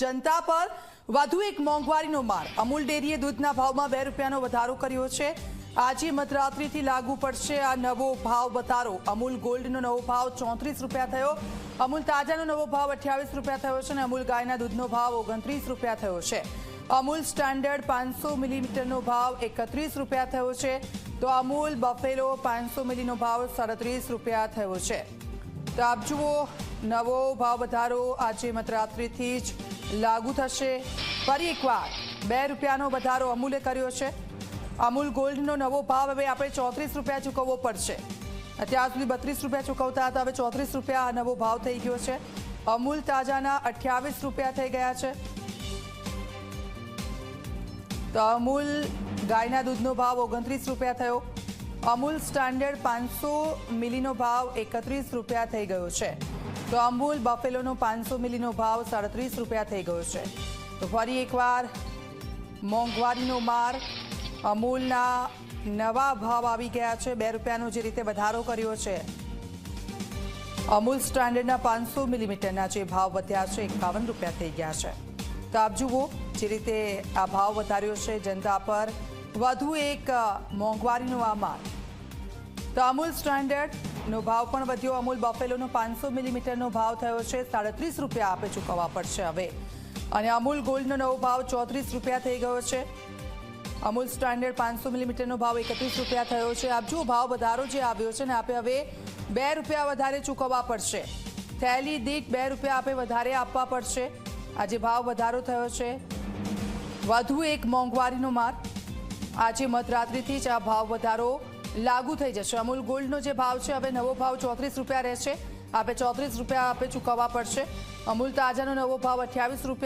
જનતા પર વધુ એક મોંઘવારીનો માર. અમૂલ ડેરીએ દૂધના ભાવમાં બે રૂપિયાનો વધારો કર્યો છે. આજે મધરાત્રિથી લાગુ પડશે આ નવો ભાવ વધારો. અમૂલ ગોલ્ડનો નવો ભાવ ચોત્રીસ રૂપિયા થયો. અમૂલ તાજાનો નવો ભાવ અઠ્યાવીસ રૂપિયા થયો છે અને અમૂલ ગાયના દૂધનો ભાવ ઓગણત્રીસ રૂપિયા થયો છે. અમૂલ સ્ટાન્ડર્ડ પાંચસો મિલીમીટરનો ભાવ એકત્રીસ રૂપિયા થયો છે. તો અમૂલ બફેલો પાંચસો મિલીનો ભાવ સાડત્રીસ રૂપિયા થયો છે. તો આપ જુઓ, નવો ભાવ વધારો આજે મધરાત્રિથી જ લાગુ થશે. ફરી એકવાર બે રૂપિયાનો વધારો અમૂલે કર્યો છે. અમૂલ ગોલ્ડનો નવો ભાવ હવે આપણે ચોત્રીસ રૂપિયા ચૂકવવો પડશે. અત્યાર સુધી બત્રીસ રૂપિયા ચૂકવતા હતા, હવે ચોત્રીસ રૂપિયા નવો ભાવ થઈ ગયો છે. અમૂલ તાજાના અઠ્યાવીસ રૂપિયા થઈ ગયા છે. તો અમૂલ ગાયના દૂધનો ભાવ ઓગણત્રીસ રૂપિયા થયો. અમૂલ સ્ટાન્ડર્ડ પાંચસો મિલીનો ભાવ એકત્રીસ રૂપિયા થઈ ગયો છે. તો અમૂલ બફેલોનો પાંચસો મિલીનો ભાવ સાડત્રીસ રૂપિયા થઈ ગયો છે. તો ફરી એકવાર મોંઘવારીનો માર, અમૂલના નવા ભાવ આવી ગયા છે. બે રૂપિયાનો જે રીતે વધારો કર્યો છે. અમૂલ સ્ટાન્ડર્ડના પાંચસો મિલીમીટરના જે ભાવ વધ્યા છે, એકાવન રૂપિયા થઈ ગયા છે. તો આપ જુઓ, જે રીતે આ ભાવ વધાર્યો છે જનતા પર વધુ એક મોંઘવારીનો આ માલ તો અમૂલ સ્ટાન્ડર્ડનો ભાવ પણ વધ્યો. અમૂલ બફેલોનો પાંચસો મિલીમીટરનો ભાવ થયો છે. સાડત્રીસ રૂપિયા આપે ચૂકવવા પડશે હવે. અને અમૂલ ગોલ્ડનો નવો ભાવ ચોત્રીસ રૂપિયા થઈ ગયો છે. અમૂલ સ્ટાન્ડર્ડ પાંચસો મિલીમીટરનો ભાવ એકત્રીસ રૂપિયા થયો છે. આપ જુઓ, ભાવ વધારો જે આવ્યો છે ને, આપે હવે બે રૂપિયા વધારે ચૂકવવા પડશે. થેલી, દીઠ બે રૂપિયા આપે વધારે આપવા પડશે. આજે ભાવ વધારો થયો છે. વધુ એક મોંઘવારીનો માર આજે મધરાત્રિથી જ આ ભાવ વધારો લાગુ થઈ જશે. અમૂલ ગોલ્ડનો જે ભાવ છે, હવે નવો ભાવ ચોત્રીસ રૂપિયા રહેશે. આપે ચોત્રીસ રૂપિયા આપે ચૂકવવા પડશે. અમૂલ તાજાનો નવો ભાવ અઠ્યાવીસ રૂપિયા